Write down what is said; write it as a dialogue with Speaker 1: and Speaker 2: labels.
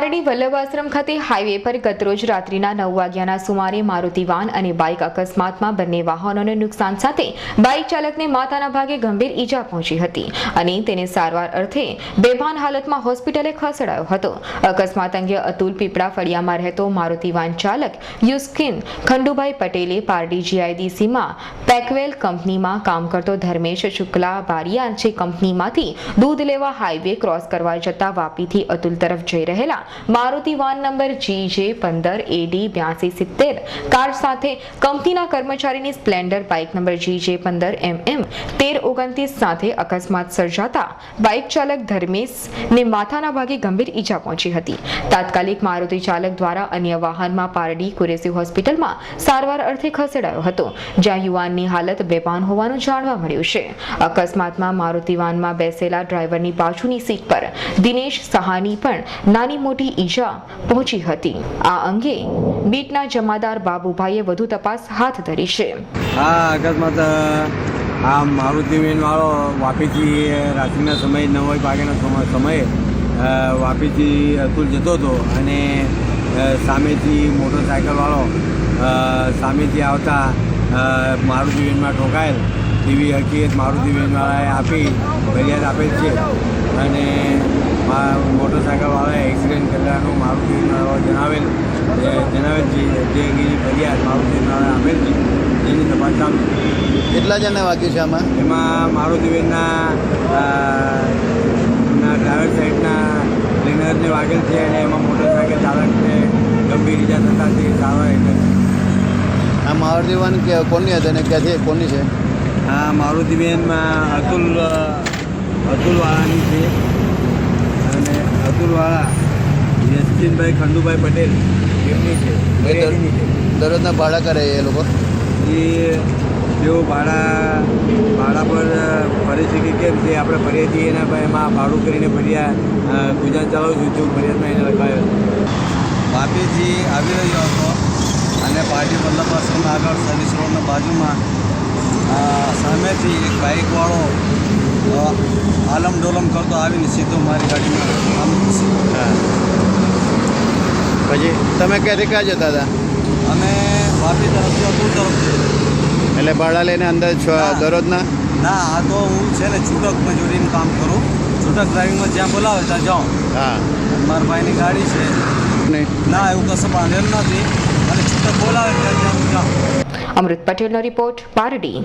Speaker 1: પારડી વલ્લભ આશ્રમ ખાતે હાઈવે પર ગતરોજ રાત્રિના નવ વાગ્યાના સુમારે મારુતિ વાન અને બાઇક અકસ્માતમાં બંને વાહનોને નુકસાન સાથે બાઇક ચાલકને માથાના ભાગે ગંભીર ઈજા પહોંચી હતી અને તેને સારવાર અર્થે બેભાન હાલતમાં હોસ્પિટલે ખસેડાયો હતો. અકસ્માત અંગે અતુલ પીપળા ફળિયામાં રહેતો મારુતિ વાન ચાલક યુસ્કિન ખંડુભાઈ પટેલે પારડી જીઆઈડીસીમાં પેકવેલ કંપનીમાં કામ કરતો ધર્મેશ શુક્લા બારિયા જે કંપનીમાંથી દૂધ લેવા હાઈવે ક્રોસ કરવા જતા વાપીથી અતુલ તરફ જઈ રહેલા મારુતિ વાન નંબર જી જે પંદર એડી બ્યાસી સિત્તેર. કાર સાથે કંપનીના કર્મચારીની સ્પ્લેન્ડર બાઇક નંબર જી જે પંદર એમ એમ તેર ઓગણત્રીસ સાથે અકસ્માત સર્જાતા બાઇક ચાલક ધર્મેશને માથાના ભાગે ગંભીર ઈજા પહોંચી હતી. તાત્કાલિક મારુતિ ચાલક દ્વારા અન્ય વાહનમાં પારડી કુરેસી હોસ્પિટલમાં સારવાર અર્થે ખસેડાયો હતો, જ્યાં યુવાનની હાલત બેભાન હોવાનું જાણવા મળ્યું છે. અકસ્માતમાં મારુતિ વાનમાં બેસેલા ડ્રાઈવરની બાજુની સીટ પર દિનેશ સહાની પણ નાની મોટી ઈજા પહોંચી હતી. આ અંગે બીટના જમાદાર બાબુભાઈએ વધુ તપાસ હાથ ધરી છે.
Speaker 2: આ અકસ્માત, આ મારુતિ વેન વાળો વાપીથી રાત્રિના સમયે નવ વાગે વાગ્યાના સમય વાપીથી અતુલ જતો હતો અને સામેથી મોટરસાયકલવાળો સામેથી આવતા મારુતિ વેનમાં ઠોકાયેલ એવી હકીકત મારુતિ વેનવાળાએ આપી, ફરિયાદ આપેલ છે. અને મા- મોટરસાયકલવાળાએ એક્સિડન્ટ કરેલાનું મારુતિ જણાવેલ જે- જણાવેલ છે જે અંગેની ફરિયાદ મારુતિ આપેલ છે. જેની તપાસ ચાલુ.
Speaker 3: કેટલા જણને વાગ્યું છે આમાં?
Speaker 2: એમાં મારુતિબેનના ડ્રાઈવર સાઈડના ટ્રેનરને વાગેલ છે અને એમાં મોટરસાયકલ ચાલકને ગંભીર ઇજા થતાં તે સારવાર એટલે
Speaker 3: આ મારુતિબેન કે કોની હતી અને ક્યાંથી કોની છે?
Speaker 2: આ મારુતિબેનમાં અતુલ અતુલવાળાની છે અને અતુલવાળા યશચિનભાઈ ખંડુભાઈ પટેલ એમની છે
Speaker 3: દરરોજના ભાડા કરે એ લોકો?
Speaker 2: એ તેઓ ભાડા ભાડા પર ફરી છે કે કેમ તે આપણે ફરિયાદી એના ભાઈ એમાં ભાડું કરીને ફર્યા ગુજરાત ચલાવું છું તેવું ફરિયાદમાં એને લખાયો
Speaker 4: ભાપીજી આવી રહ્યો હતો અને પાર્ટી વલ્લભ આશ્રમ આગળ સર્વિસ રોડના બાજુમાં. સામેથી એક બાઇકવાળો આલમ ડોલમ કરતો આવીને સીધો મારી ગાડીમાં આમ.
Speaker 3: પછી તમે ક્યાંથી ક્યાં જતા હતા?
Speaker 4: અમે વાપી તરફથી અતુલ તરફથી
Speaker 3: એટલે ભાડા લઈને અંદર છો. દરરોજના?
Speaker 4: ના આ તો હું છે ને છૂટક મજૂરીનું કામ કરું. છૂટક ડ્રાઇવિંગમાં જ્યાં બોલાવે ત્યાં જાઉં.
Speaker 3: હા.
Speaker 4: મારા ભાઈની ગાડી છે. ના એવું કશું બાંધેલું નથી. અને છૂટક બોલાવે ત્યાં જાઉં.
Speaker 1: અમૃત પટેલનો રિપોર્ટ પારડી.